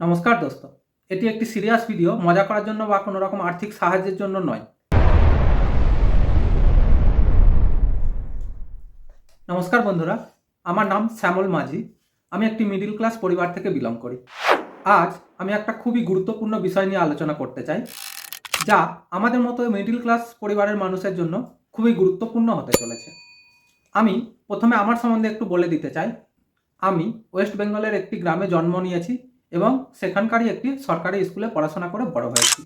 নমস্কার দোস্ত। এটি একটি সিরিয়াস ভিডিও মজা করার জন্য বা কোনো রকম আর্থিক সাহায্যের জন্য নয়। নমস্কার বন্ধুরা, আমার নাম শ্যামল মাঝি। আমি একটি মিডিল ক্লাস পরিবার থেকে বিলং করি। আজ আমি একটা খুবই গুরুত্বপূর্ণ বিষয় নিয়ে আলোচনা করতে চাই, যা আমাদের মতো মিডিল ক্লাস পরিবারের মানুষের জন্য খুবই গুরুত্বপূর্ণ হতে চলেছে। আমি প্রথমে আমার সম্বন্ধে একটু বলে দিতে চাই। আমি ওয়েস্ট বেঙ্গলের একটি গ্রামে জন্ম নিয়েছি। এবং সেখানকারই একটি সরকারি স্কুলে পড়াশোনা করে বড় হয়েছি।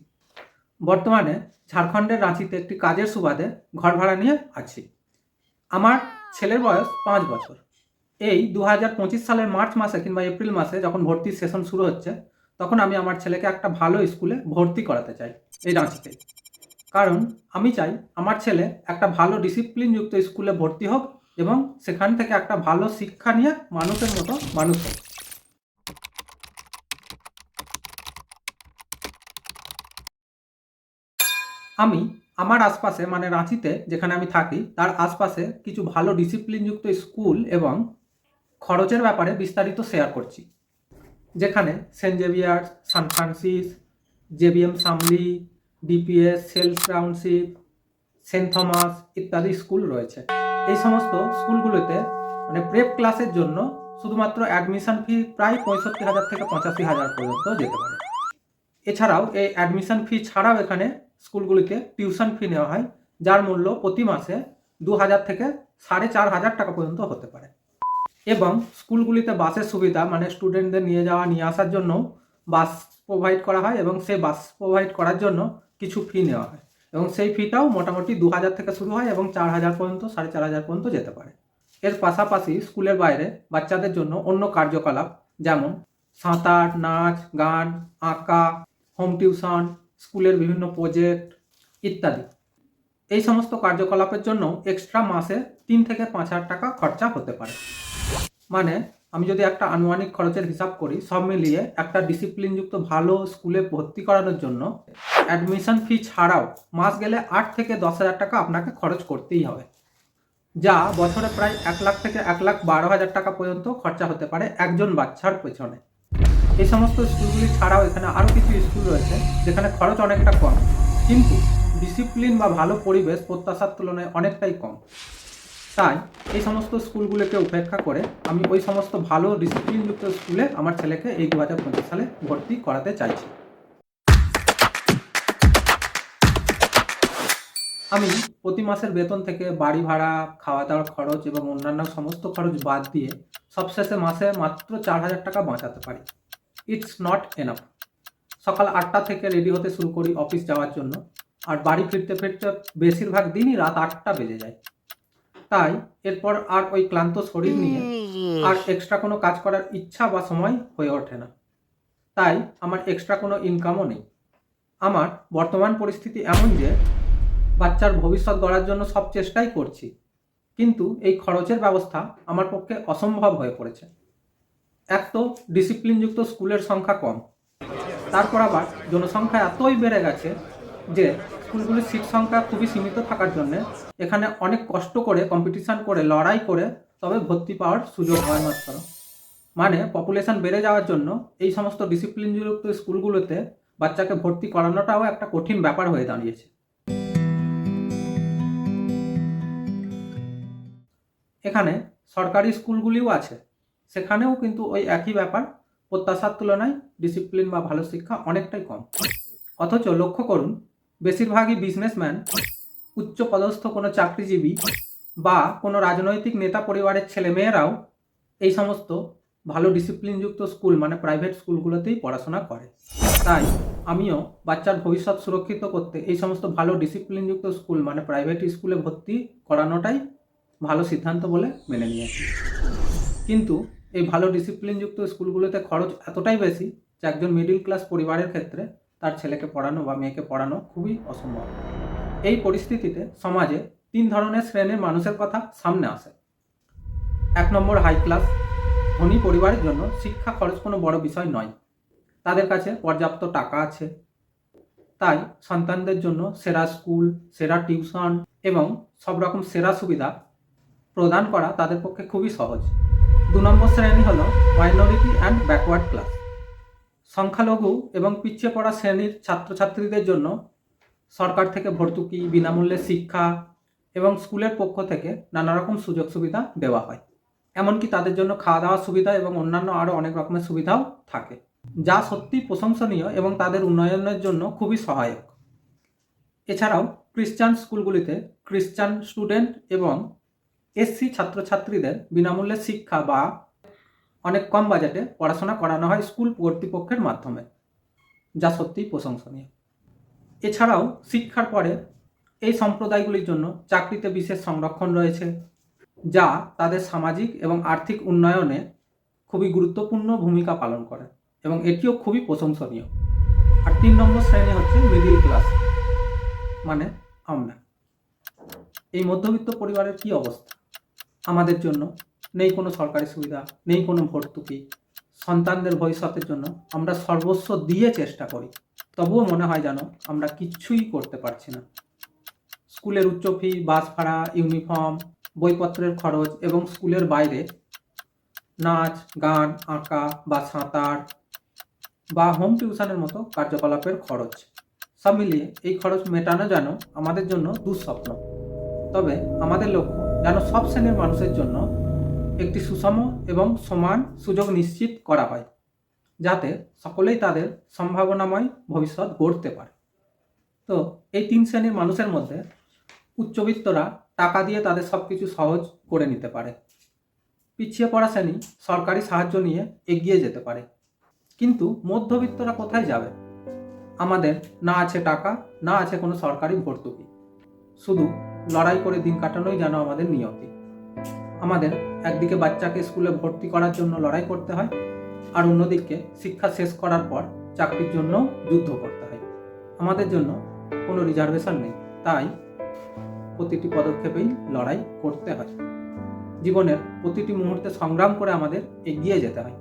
বর্তমানে ঝাড়খণ্ডের রাঁচিতে একটি কাজের সুবাদে ঘর ভাড়া নিয়ে আছি। আমার ছেলের বয়স পাঁচ বছর। এই দু হাজার পঁচিশ সালের মার্চ মাসে কিংবা এপ্রিল মাসে যখন ভর্তির সেশন শুরু হচ্ছে, তখন আমি আমার ছেলেকে একটা ভালো স্কুলে ভর্তি করাতে চাই এই রাঁচিতে। কারণ আমি চাই আমার ছেলে একটা ভালো ডিসিপ্লিনযুক্ত স্কুলে ভর্তি হোক এবং সেখান থেকে একটা ভালো শিক্ষা নিয়ে মানুষের মতো মানুষ হোক। আমি আমার আশপাশে মানে রাঁচিতে যেখানে আমি থাকি, তার আশপাশে কিছু ভালো ডিসিপ্লিনযুক্ত স্কুল এবং খরচের ব্যাপারে বিস্তারিত শেয়ার করছি। যেখানে Saint Xavier's Saint Francis JBM সামলি DPS সেলস টাউনশিপ সেন্ট থমাস ইত্যাদি স্কুল রয়েছে। এই সমস্ত স্কুলগুলোতে মানে প্রেপ ক্লাসের জন্য শুধুমাত্র অ্যাডমিশন ফি প্রায় পঁয়ষট্টি হাজার থেকে পঁচাশি হাজার পর্যন্ত যেতে পারে। এছাড়াও এই অ্যাডমিশন ফি ছাড়াও এখানে স্কুলগুলিতে টিউশন ফি নেওয়া হয়, যার মূল্য প্রতি মাসে দু হাজার থেকে সাড়ে চার হাজার টাকা পর্যন্ত হতে পারে। এবং স্কুলগুলিতে বাসের সুবিধা মানে স্টুডেন্টদের নিয়ে যাওয়া, নিয়ে আসার জন্য বাস প্রোভাইড করা হয় এবং সেই বাস প্রোভাইড করার জন্য কিছু ফি নেওয়া হয়। এবং সেই ফিটাও মোটামুটি দু হাজার থেকে শুরু হয় এবং চার হাজার পর্যন্ত, সাড়ে চার হাজার পর্যন্ত যেতে পারে। এর পাশাপাশি স্কুলের বাইরে বাচ্চাদের জন্য অন্য কার্যকলাপ, যেমন সাঁতার, নাচ, গান, আঁকা হোম টিউশন স্কুলের বিভিন্ন প্রজেক্ট ইত্যাদি। এই সমস্ত কার্যকলাপের জন্য এক্সট্রা মাসে তিন থেকে পাঁচ হাজার টাকা খরচা হতে পারে। মানে আমি যদি একটা আনুমানিক খরচের হিসাব করি, সব মিলিয়ে একটা ডিসিপ্লিনযুক্ত ভালো স্কুলে ভর্তি করানোর জন্য অ্যাডমিশন ফি ছাড়াও মাস গেলে আট থেকে দশ হাজার টাকা আপনাকে খরচ করতেই হবে। যা বছরে প্রায় এক লাখ থেকে এক লাখ বারো হাজার টাকা পর্যন্ত খরচা হতে পারে একজন বাচ্চার পেছনে। এই সমস্ত স্কুলগুলি ছাড়াও এখানে আরও কিছু যেখানে খরচ অনেকটা কম, কিন্তু ডিসিপ্লিন বা ভালো পরিবেশ প্রত্যাশার তুলনায় অনেকটাই কম। তাই এই সমস্ত স্কুলগুলোকে উপেক্ষা করে আমি ওই সমস্ত ভালো ডিসিপ্লিনযুক্ত স্কুলে আমার ছেলেকে এই দু হাজার পঁচিশ সালে ভর্তি করাতে চাইছি। আমি প্রতি মাসের বেতন থেকে বাড়ি ভাড়া খাওয়া দাওয়ার খরচ এবং অন্যান্য সমস্ত খরচ বাদ দিয়ে সবশেষে মাসে মাত্র চার হাজার টাকা বাঁচাতে পারি। ইটস নট এনাফ সকাল আটটা থেকে রেডি হতে শুরু করি অফিস যাওয়ার জন্য। আর বাড়ি ফিরতে ফিরতে বেশিরভাগ দিনই রাত আটটা বেজে যায়। তাই এরপর আর ওই ক্লান্ত শরীর নিয়ে আর এক্সট্রা কোনো কাজ করার ইচ্ছা বা সময় হয়ে ওঠে না। তাই আমার এক্সট্রা কোনো ইনকামও নেই। আমার বর্তমান পরিস্থিতি এমন যে, বাচ্চার ভবিষ্যৎ গড়ার জন্য সব চেষ্টাই করছি। কিন্তু এই খরচের ব্যবস্থা আমার পক্ষে অসম্ভব হয়ে পড়েছে। এক তো ডিসিপ্লিনযুক্ত স্কুলের সংখ্যা কম। তারপর আবার জনসংখ্যা এতই বেড়ে গেছে যে স্কুলগুলির সিট সংখ্যা খুবই সীমিত থাকার জন্য এখানে অনেক কষ্ট করে কম্পিটিশন করে, লড়াই করে তবে ভর্তি পাওয়ার সুযোগ হয় মাত্র। মানে পপুলেশন বেড়ে যাওয়ার জন্য এই সমস্ত ডিসিপ্লিনযুক্ত স্কুলগুলোতে বাচ্চাকে ভর্তি করানোটাও একটা কঠিন ব্যাপার হয়ে দাঁড়িয়েছে। এখানে সরকারি স্কুলগুলিও আছে। সেখানেও কিন্তু ওই একই ব্যাপার। প্রত্যাশার তুলনায় ডিসিপ্লিন বা ভালো শিক্ষা অনেকটাই কম। অথচ লক্ষ্য করুন, বেশিরভাগই বিজনেসম্যান উচ্চ পদস্থ কোনো চাকরিজীবী বা কোনো রাজনৈতিক নেতা পরিবারের ছেলেমেয়েরাও এই সমস্ত ভালো ডিসিপ্লিনযুক্ত স্কুল মানে প্রাইভেট স্কুলগুলোতেই পড়াশোনা করে। তাই আমিও বাচ্চার ভবিষ্যৎ সুরক্ষিত করতে এই সমস্ত ভালো ডিসিপ্লিনযুক্ত স্কুল মানে প্রাইভেট স্কুলে ভর্তি করানোটাই ভালো সিদ্ধান্ত বলে মেনে নিয়েছি। কিন্তু এই ভালো ডিসিপ্লিনযুক্ত স্কুলগুলোতে খরচ এতটাই বেশি যে একজন মিডিল ক্লাস পরিবারের ক্ষেত্রে তার ছেলেকে পড়ানো বা মেয়েকে পড়ানো খুবই অসম্ভব। এই পরিস্থিতিতে সমাজে তিন ধরনের শ্রেণির মানুষের কথা সামনে আসে। এক নম্বর হাই ক্লাস ধনী পরিবারের জন্য শিক্ষা খরচ কোনো বড় বিষয় নয়। তাদের কাছে পর্যাপ্ত টাকা আছে। তাই সন্তানদের জন্য সেরা স্কুল, সেরা টিউশন এবং সব রকম সেরা সুবিধা প্রদান করা তাদের পক্ষে খুবই সহজ। দু নম্বর শ্রেণি হলো মাইনরিটি অ্যান্ড ব্যাকওয়ার্ড ক্লাস সংখ্যালঘু এবং পিছিয়ে পড়া শ্রেণির ছাত্রছাত্রীদের জন্য সরকার থেকে ভর্তুকি, বিনামূল্যে শিক্ষা এবং স্কুলের পক্ষ থেকে নানা রকম সুযোগ সুবিধা দেওয়া হয়। এমনকি তাদের জন্য খাওয়া দাওয়ার সুবিধা এবং অন্যান্য আরও অনেক রকমের সুবিধাও থাকে, যা সত্যিই প্রশংসনীয় এবং তাদের উন্নয়নের জন্য খুবই সহায়ক। এছাড়াও খ্রিস্টান স্কুলগুলিতে খ্রিস্টান স্টুডেন্ট এবং এসসি ছাত্রছাত্রীদের বিনামূল্যে শিক্ষা বা অনেক কম বাজেটে পড়াশোনা করানো হয় স্কুল কর্তৃপক্ষের মাধ্যমে, যা সত্যিই প্রশংসনীয়। এছাড়াও শিক্ষার পরে এই সম্প্রদায়গুলির জন্য চাকরিতে বিশেষ সংরক্ষণ রয়েছে, যা তাদের সামাজিক এবং আর্থিক উন্নয়নে খুবই গুরুত্বপূর্ণ ভূমিকা পালন করে এবং এটিও খুবই প্রশংসনীয়। আর তিন নম্বর শ্রেণি হচ্ছে মিডিল ক্লাস মানে আমরা। এই মধ্যবিত্ত পরিবারের কি অবস্থা? আমাদের জন্য। নেই কোনো সরকারি সুবিধা, নেই কোনো ভর্তুকি। সন্তানদের ভবিষ্যতের জন্য আমরা সর্বস্ব দিয়ে চেষ্টা করি। তবুও মনে হয় যেন আমরা কিচ্ছুই করতে পারছি না। স্কুলের উচ্চ ফি, বাস ভাড়া, ইউনিফর্ম, বইপত্রের খরচ এবং স্কুলের বাইরে নাচ, গান, আঁকা বা সাঁতার বা হোম টিউশনের মতো কার্যকলাপের খরচ। সব মিলিয়ে এই খরচ মেটানো যেন আমাদের জন্য দুঃস্বপ্ন। তবে আমাদের লক্ষ্য যেন সব শ্রেণির মানুষের জন্য একটি সুষম এবং সমান সুযোগ নিশ্চিত করা হয়, যাতে সকলেই তাদের সম্ভাবনাময় ভবিষ্যৎ গড়তে পারে। তো এই তিন শ্রেণির মানুষের মধ্যে উচ্চবিত্তরা টাকা দিয়ে তাদের সব কিছু সহজ করে নিতে পারে। পিছিয়ে পড়া শ্রেণি সরকারি সাহায্য নিয়ে এগিয়ে যেতে পারে। কিন্তু মধ্যবিত্তরা কোথায় যাবে? আমাদের না আছে টাকা, না আছে কোনো সরকারি ভর্তুকি। শুধু লড়াই করে দিন কাটানোই যেন আমাদের নিয়তি। আমাদের একদিকে বাচ্চাকে স্কুলে ভর্তি করার জন্য লড়াই করতে হয়, আর অন্যদিকে শিক্ষা শেষ করার পর চাকরির জন্য যুদ্ধ করতে হয়। আমাদের জন্য কোনো রিজার্ভেশন নেই, তাই প্রতিটি পদক্ষেপেই লড়াই করতে হয়। জীবনের প্রতিটি মুহূর্তে সংগ্রাম করে আমাদের এগিয়ে যেতে হয়,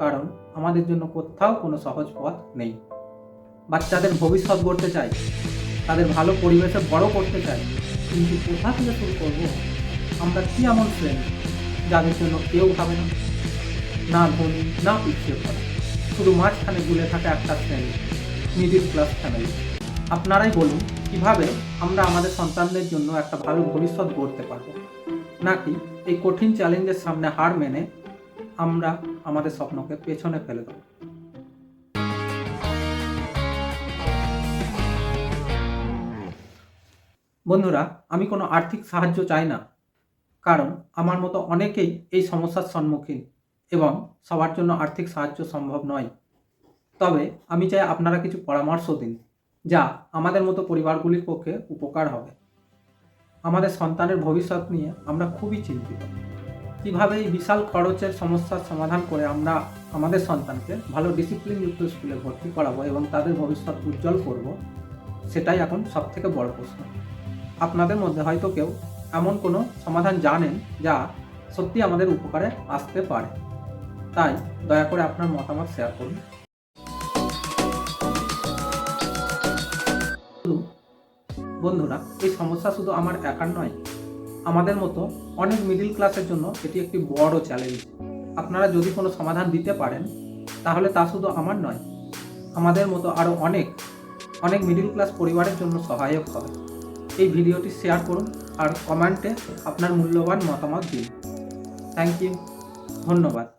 কারণ আমাদের জন্য কোথাও কোনো সহজ পথ নেই। বাচ্চাদের ভবিষ্যৎ গড়তে চাই তাদের ভালো পরিবেশে বড় করতে চাই। কিন্তু কোথা থেকে শুরু করব? আমরা কি এমন শ্রেণি যাদের জন্য কেউ ভাবে না? না ধনী, না পিছিয়ে পড়া। শুধু মাঝখানে গুলে থাকা একটা শ্রেণি মিডিল ক্লাস ফ্যামিলি আপনারাই বলুন, কীভাবে আমরা আমাদের সন্তানদের জন্য একটা ভালো ভবিষ্যৎ গড়তে পারব? নাকি এই কঠিন চ্যালেঞ্জের সামনে হার মেনে আমরা আমাদের স্বপ্নকে পেছনে ফেলে দেবো? বন্ধুরা, আমি কোনো আর্থিক সাহায্য চাই না, কারণ আমার মতো অনেকেই এই সমস্যার সম্মুখীন এবং সবার জন্য আর্থিক সাহায্য সম্ভব নয়। তবে আমি চাই আপনারা কিছু পরামর্শ দিন, যা আমাদের মতো পরিবারগুলির পক্ষে উপকার হবে। আমাদের সন্তানের ভবিষ্যৎ নিয়ে আমরা খুবই চিন্তিত। কীভাবে এই বিশাল খরচের সমস্যার সমাধান করে আমরা আমাদের সন্তানকে ভালো ডিসিপ্লিনযুক্ত স্কুলে ভর্তি করাবো এবং তাদের ভবিষ্যৎ উজ্জ্বল করব, সেটাই এখন সবথেকে বড় প্রশ্ন। আপনাদের মধ্যে হয়তো কেউ এমন কোনো সমাধান জানেন যা সত্যি আমাদের উপকারে আসতে পারে। তাই দয়া করে আপনার মতামত শেয়ার করুন। বন্ধুরা, এই সমস্যা শুধু আমার একার নয়, আমাদের মতো অনেক মিডিল ক্লাসের জন্য এটি একটি বড় চ্যালেঞ্জ আপনারা যদি কোনো সমাধান দিতে পারেন, তাহলে তা শুধু আমার নয়, আমাদের মতো আরও অনেক অনেক মিডিল ক্লাস পরিবারের জন্য সহায়ক হবে। এই ভিডিওটি শেয়ার করুন আর কমেন্টে আপনার মূল্যবান মতামত দিন। থ্যাংক ইউ ধন্যবাদ।